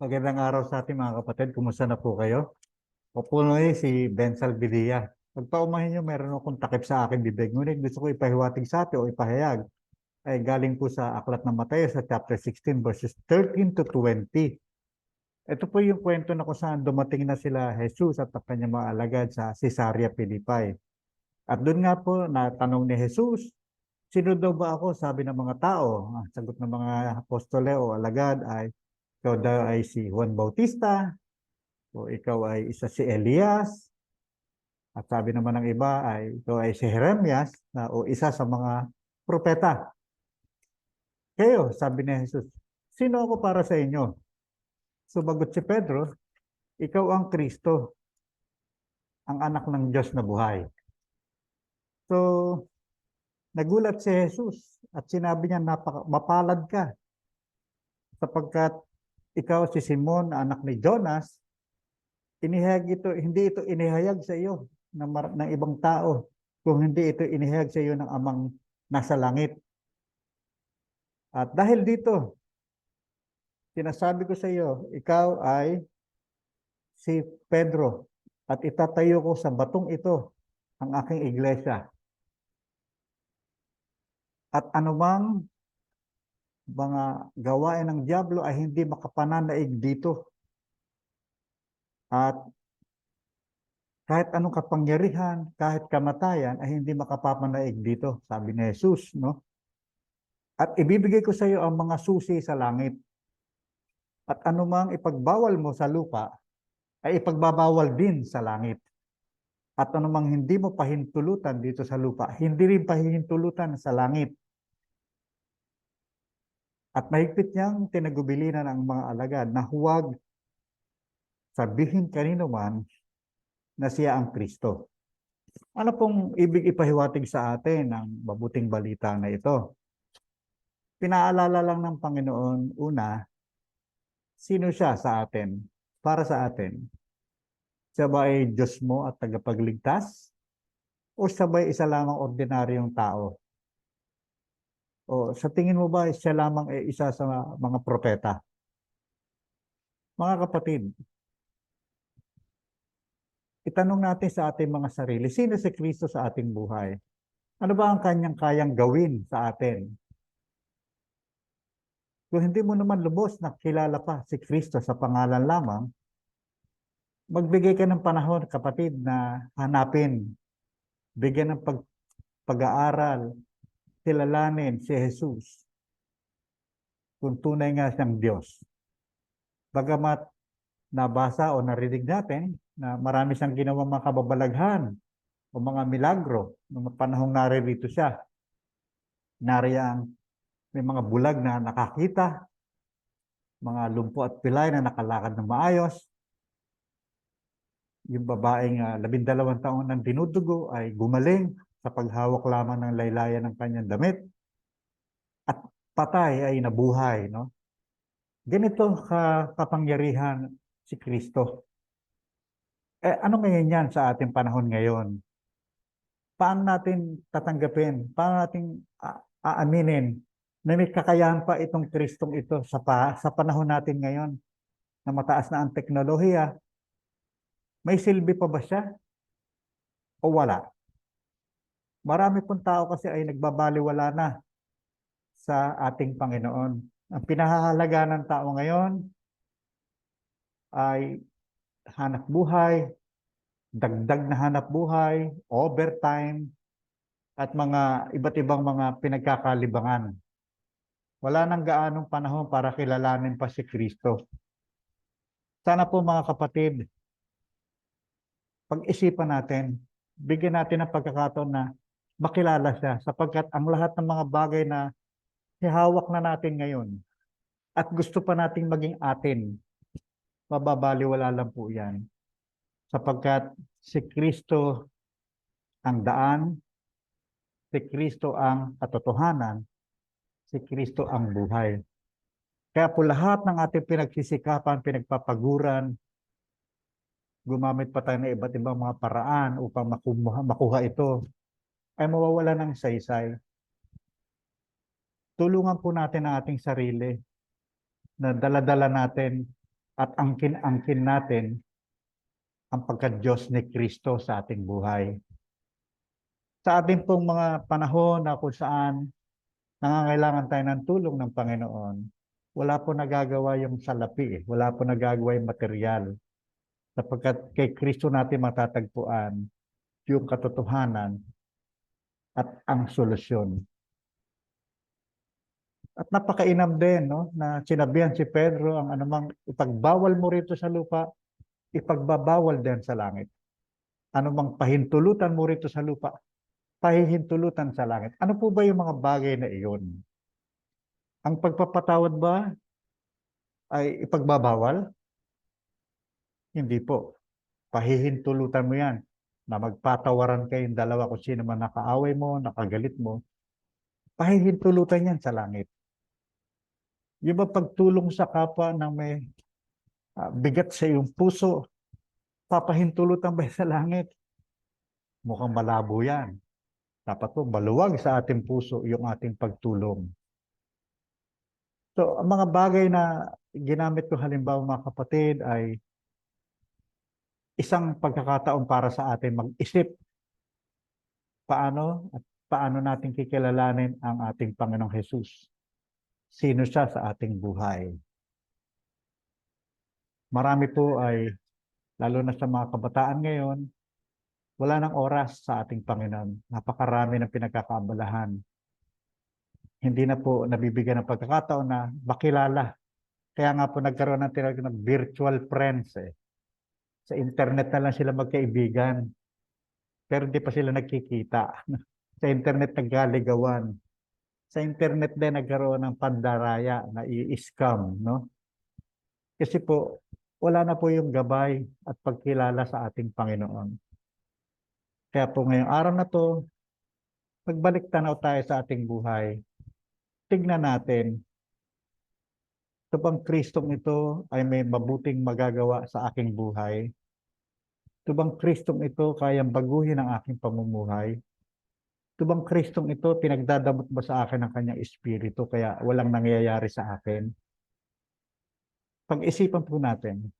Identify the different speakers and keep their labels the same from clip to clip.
Speaker 1: Magandang araw sa ating mga kapatid. Kumusta na po kayo? Po ngayon si Ben Salvidilla. Pagpaumahin nyo, meron akong takip sa aking bibig. Ngunit gusto ko ipahiwatig sa atin o ipahayag ay galing po sa Aklat ng Mateo sa chapter 16 verses 13 to 20. Ito po yung kwento na kung saan dumating na sila Jesus at ang kanyang mga alagad sa Caesarea Philippi. At doon nga po natanong ni Jesus, sino daw ba ako? Sabi ng mga tao. Ang sagot ng mga apostole o alagad ay ikaw daw ay si Juan Bautista, o ikaw ay isa si Elias, at sabi naman ng iba ay ikaw ay si Jeremias, na, o isa sa mga propeta. Kayo, sabi ni Jesus, sino ako para sa inyo? Sumagot si Pedro, ikaw ang Kristo, ang anak ng Diyos na buhay. So, nagulat si Jesus at sinabi niya, mapalad ka sapagkat ikaw si Simon, anak ni Jonas, inihayag ito, hindi ito inihayag sa iyo ng, ng ibang tao, kung hindi ito inihayag sa iyo ng amang nasa langit. At dahil dito, sinasabi ko sa iyo, ikaw ay si Pedro at itatayo ko sa batong ito ang aking iglesia. At anumang mga gawain ng Diablo ay hindi makapananaig dito. At kahit anong kapangyarihan, kahit kamatayan ay hindi makapapanaig dito, sabi ni Jesus, no? At ibibigay ko sa iyo ang mga susi sa langit. At anumang ipagbawal mo sa lupa ay ipagbabawal din sa langit. At anumang hindi mo pahintulutan dito sa lupa, hindi rin pahintulutan sa langit. At mahigpit niyang tinagubilinan ang mga alagad na huwag sabihin kanino man na siya ang Kristo. Ano pong ibig ipahiwatig sa atin ng mabuting balita na ito? Pinaalala lang ng Panginoon, una, sino siya sa atin, para sa atin? Siya ba ay Diyos mo at tagapagligtas? O siya ba ay isa lamang ordinaryong tao? O sa tingin mo ba siya lamang ay isa sa mga propeta? Mga kapatid, itanong natin sa ating mga sarili, sino si Kristo sa ating buhay? Ano ba ang kanyang kayang gawin sa atin? Kung hindi mo naman lubos na kilala pa si Kristo sa pangalan lamang, magbigay ka ng panahon, kapatid, na hanapin, bigyan ng pag, pag-aaral, kilalanin si Jesus kung tunay nga siyang Diyos. Bagamat nabasa o narinig natin na marami siyang ginawa mga kababalaghan o mga milagro noong panahong naririto siya. Nariyang may mga bulag na nakakita, mga lumpo at pilay na nakalakad ng maayos. Yung babaeng uh, labindalawang taon ng dinudugo ay gumaling sa paghawak lamang ng laylayan ng kanyang damit. At patay ay nabuhay. No? Ganito ka kapangyarihan si Kristo. Eh, ano ngayon yan sa ating panahon ngayon? Paano natin tatanggapin? Paano natin aaminin na may kakayahan pa itong Kristong ito sa, pa, sa panahon natin ngayon na mataas na ang teknolohiya? May silbi pa ba siya? O wala? Marami pong tao kasi ay nagbabaliwala na sa ating Panginoon. Ang pinahahalaga ng tao ngayon ay hanap buhay, dagdag na hanap buhay, overtime, at mga iba't ibang mga pinagkakalibangan. Wala nang gaanong panahon para kilalanin pa si Kristo. Sana po mga kapatid, pag-isipan natin, bigyan natin ng pagkakataon na makilala siya sapagkat ang lahat ng mga bagay na hihawak na natin ngayon at gusto pa nating maging atin, mababaliwala lang po yan. Sapagkat si Kristo ang daan, si Kristo ang katotohanan, si Kristo ang buhay. Kaya po lahat ng ating pinagsisikapan, pinagpapaguran, gumamit pa tayo ng iba't ibang mga paraan upang makuha, makuha ito, ay mawawala ng saysay. Tulungan po natin ang ating sarili na daladala natin at angkin-angkin natin ang pagka-Diyos ni Kristo sa ating buhay. Sa ating pong mga panahon na kung saan nangangailangan tayo ng tulong ng Panginoon, wala po nagagawa yung salapi, wala po nagagawa yung material. Sapagkat kay Kristo natin matatagpuan yung katotohanan at ang solusyon. At napakainam din no, na sinabihan si Pedro ang anumang ipagbawal mo rito sa lupa, ipagbabawal din sa langit. Anumang pahintulutan mo rito sa lupa, pahihintulutan sa langit. Ano po ba yung mga bagay na iyon? Ang pagpapatawad ba ay ipagbabawal? Hindi po. Pahihintulutan mo yan na magpatawaran kayong dalawa kung sino man nakaaway mo, nakagalit mo. Pahihintulutan yan sa langit. Yung ba pagtulong sa kapwa na may ah, bigat sa iyong puso, papahintulutan ba sa langit? Mukhang malabo yan. Dapat po maluwag sa ating puso yung ating pagtulong. So, ang mga bagay na ginamit ko halimbawa mga kapatid ay isang pagkakataon para sa atin mag-isip paano at paano natin kikilalanin ang ating Panginoong Jesus. Sino siya sa ating buhay. Marami po ay, lalo na sa mga kabataan ngayon, wala nang oras sa ating Panginoon. Napakarami ng pinagkakaabalahan. Hindi na po nabibigyan ng pagkakataon na makilala. Kaya nga po nagkaroon ng tinatawag na virtual friends eh. Sa internet na lang sila magkaibigan. Pero hindi pa sila nagkikita. Sa internet naggaligawan. Sa internet din nagkaroon ng pandaraya na i-scam, no? Kasi po, wala na po yung gabay at pagkilala sa ating Panginoon. Kaya po ngayong araw na to, pagbalik tanaw tayo sa ating buhay, tignan natin, ito bang Kristong ito ay may mabuting magagawa sa aking buhay? Ito bang Kristong ito kayang baguhin ang aking pamumuhay? Ito bang Kristong ito pinagdadamot ba sa akin ang kanyang espiritu kaya walang nangyayari sa akin? Pag-isipan po natin.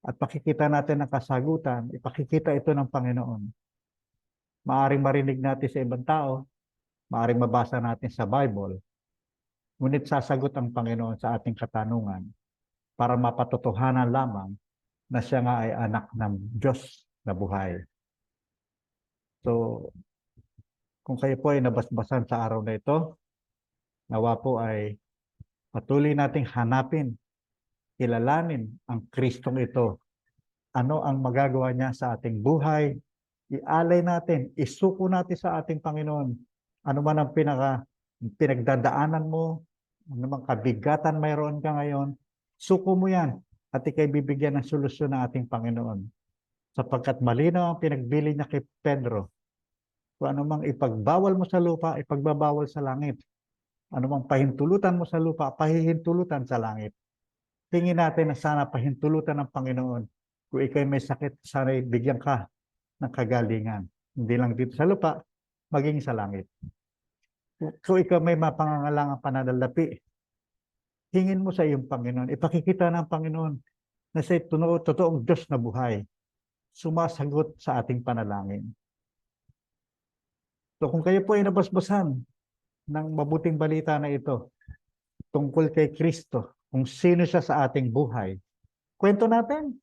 Speaker 1: At pakikita natin ang kasagutan, ipakikita ito ng Panginoon. Maaring marinig natin sa ibang tao, maaring mabasa natin sa Bible, ngunit sasagot ang Panginoon sa ating katanungan para mapatotohanan lamang na siya nga ay anak ng Diyos na buhay. So, kung kayo po ay nabasbasan sa araw na ito, nawa po ay patuloy nating hanapin, kilalanin ang Kristong ito. Ano ang magagawa niya sa ating buhay? Ialay natin, isuko natin sa ating Panginoon. Ano man ang pinaka, pinagdadaanan mo, ano mang kabigatan mayroon ka ngayon, suko mo yan at ikay bibigyan ng solusyon ng ating Panginoon. Sapagkat malinaw ang pinagbili niya kay Pedro. Kung ano mang ipagbawal mo sa lupa, ipagbabawal sa langit. Ano mang pahintulutan mo sa lupa, pahihintulutan sa langit. Tingin natin na sana pahintulutan ng Panginoon. Kung ikay may sakit, sana bigyan ka ng kagalingan. Hindi lang dito sa lupa, maging sa langit. Kung ikaw may mapangangalangang pananalapi, hingin mo sa iyong Panginoon. Ipakikita ng Panginoon na siya tuno, totoong Diyos na buhay. Sumasagot sa ating panalangin. So kung kayo po ay nabasbasan ng mabuting balita na ito tungkol kay Kristo, kung sino siya sa ating buhay, kwento natin.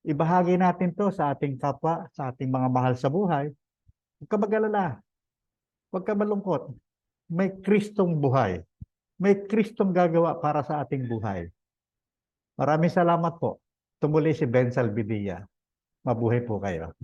Speaker 1: Ibahagi natin to sa ating kapwa, sa ating mga mahal sa buhay. Huwag ka mag-alala. Huwag ka malungkot. May Kristong buhay. May Kristong gagawa para sa ating buhay. Maraming salamat po. Tumuli si Ben Salvidia. Mabuhay po kayo.